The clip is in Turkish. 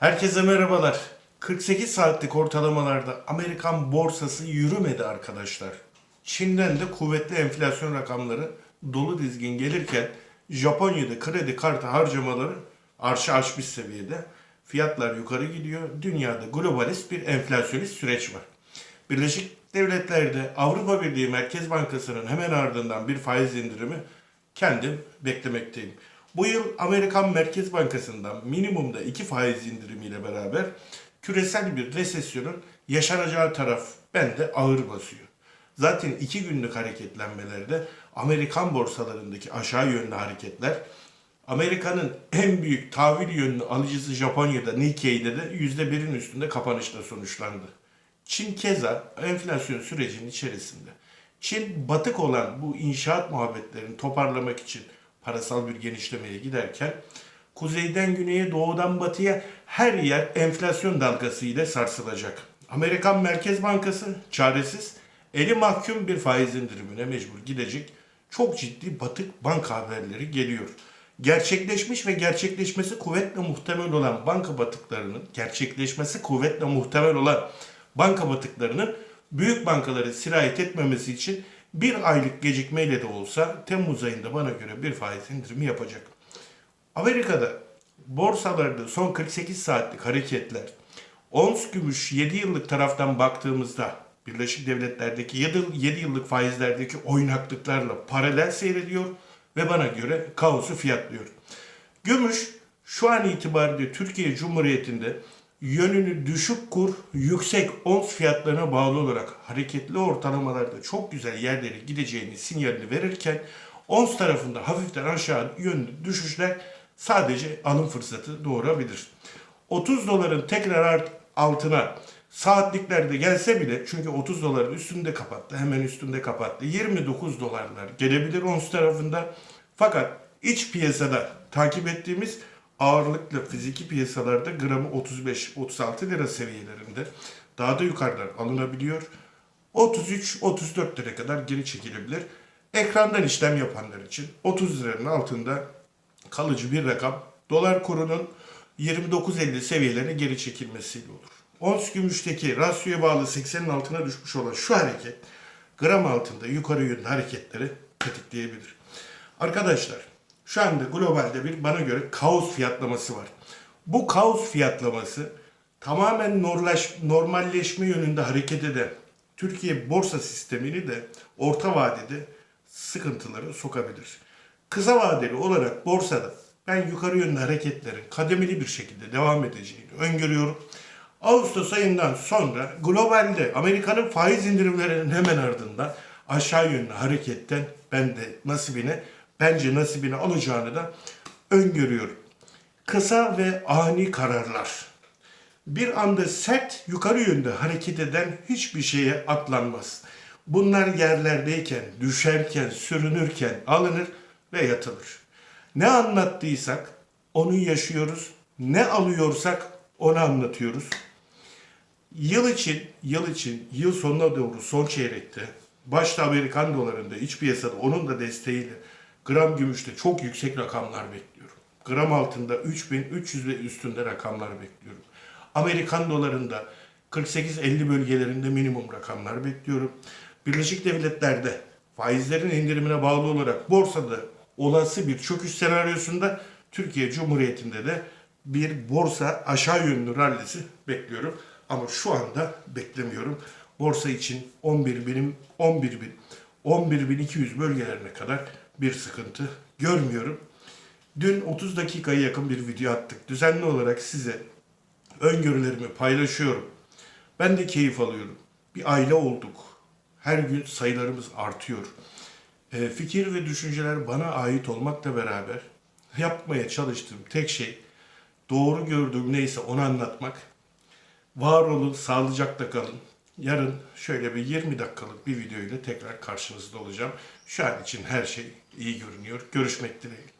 Herkese merhabalar. 48 saatlik ortalamalarda Amerikan borsası yürümedi arkadaşlar. Çin'den de kuvvetli enflasyon rakamları dolu dizgin gelirken Japonya'da kredi kartı harcamaları arşa aşmış seviyede. Fiyatlar yukarı gidiyor. Dünyada globalist bir enflasyonist süreç var. Birleşik Devletler'de Avrupa Birliği Merkez Bankası'nın hemen ardından bir faiz indirimi kendim beklemekteyim. Bu yıl Amerikan Merkez Bankası'ndan minimumda iki faiz indirimiyle beraber küresel bir resesyonun yaşanacağı taraf bende ağır basıyor. Zaten iki günlük hareketlenmelerde Amerikan borsalarındaki aşağı yönlü hareketler Amerika'nın en büyük tahvil yönlü alıcısı Japonya'da Nikkei'de de %1'in üstünde kapanışla sonuçlandı. Çin keza enflasyon sürecinin içerisinde. Çin batık olan bu inşaat muhabbetlerini toparlamak için parasal bir genişlemeye giderken kuzeyden güneye doğudan batıya her yer enflasyon dalgası ile sarsılacak. Amerikan Merkez Bankası çaresiz eli mahkum bir faiz indirimine mecbur gidecek. Çok ciddi batık banka haberleri geliyor. Gerçekleşmiş ve gerçekleşmesi kuvvetle muhtemel olan banka batıklarının, gerçekleşmesi kuvvetle muhtemel olan banka batıklarının büyük bankaları sirayet etmemesi için bir aylık gecikmeyle de olsa Temmuz ayında bana göre bir faiz indirimi yapacak. Amerika'da borsalarda son 48 saatlik hareketler, ons gümüş 7 yıllık taraftan baktığımızda Birleşik Devletler'deki 7 yıllık faizlerdeki oynaklıklarla paralel seyrediyor ve bana göre kaosu fiyatlıyor. Gümüş şu an itibariyle Türkiye Cumhuriyeti'nde yönünü düşük kur, yüksek ons fiyatlarına bağlı olarak hareketli ortalamalarda çok güzel yerlere gideceğini sinyalini verirken ons tarafında hafiften aşağı yönlü düşüşler sadece alım fırsatı doğurabilir. 30 doların tekrar art- altına saatliklerde gelse bile çünkü 30 doların üstünde kapattı hemen üstünde kapattı 29 dolarlar gelebilir ons tarafında fakat iç piyasada takip ettiğimiz ağırlıklı fiziki piyasalarda gramı 35-36 lira seviyelerinde daha da yukarıdan alınabiliyor. 33-34 lira kadar geri çekilebilir. Ekrandan işlem yapanlar için 30 liranın altında kalıcı bir rakam dolar kurunun 29.50 seviyelerine geri çekilmesiyle olur. Ons gümüşteki rasyoya bağlı 80'in altına düşmüş olan şu hareket gram altında yukarı yönlü hareketleri tetikleyebilir. Arkadaşlar şu anda globalde bir bana göre kaos fiyatlaması var. Bu kaos fiyatlaması tamamen norlaş, normalleşme yönünde hareket eden Türkiye borsa sistemini de orta vadede sıkıntıları sokabilir. Kısa vadeli olarak borsada ben yukarı yönlü hareketlerin kademeli bir şekilde devam edeceğini öngörüyorum. Ağustos ayından sonra globalde Amerika'nın faiz indirimlerinin hemen ardından aşağı yönlü hareketten ben de nasibine bence nasibini alacağını da öngörüyorum. Kısa ve ani kararlar. Bir anda sert yukarı yönde hareket eden hiçbir şeye atlanmaz. Bunlar yerlerdeyken, düşerken, sürünürken alınır ve yatılır. Ne anlattıysak onu yaşıyoruz. Ne alıyorsak onu anlatıyoruz. Yıl için, yıl için, yıl sonuna doğru son çeyrekte başta Amerikan dolarında iç piyasada onun da desteğiyle gram gümüşte çok yüksek rakamlar bekliyorum. Gram altında 3300 ve üstünde rakamlar bekliyorum. Amerikan dolarında 48-50 bölgelerinde minimum rakamlar bekliyorum. Birleşik Devletler'de faizlerin indirimine bağlı olarak borsada olası bir çöküş senaryosunda Türkiye Cumhuriyeti'nde de bir borsa aşağı yönlü rallisi bekliyorum. Ama şu anda beklemiyorum. Borsa için 11 binim 11 bin 11.200 bölgelerine kadar bir sıkıntı görmüyorum. Dün 30 dakikaya yakın bir video attık. Düzenli olarak size öngörülerimi paylaşıyorum. Ben de keyif alıyorum. Bir aile olduk. Her gün sayılarımız artıyor. Ee, fikir ve düşünceler bana ait olmakla beraber yapmaya çalıştığım tek şey doğru gördüğüm neyse onu anlatmak. Var olun, sağlıcakla kalın. Yarın şöyle bir 20 dakikalık bir video ile tekrar karşınızda olacağım. Şu an için her şey iyi görünüyor. Görüşmek dileğiyle.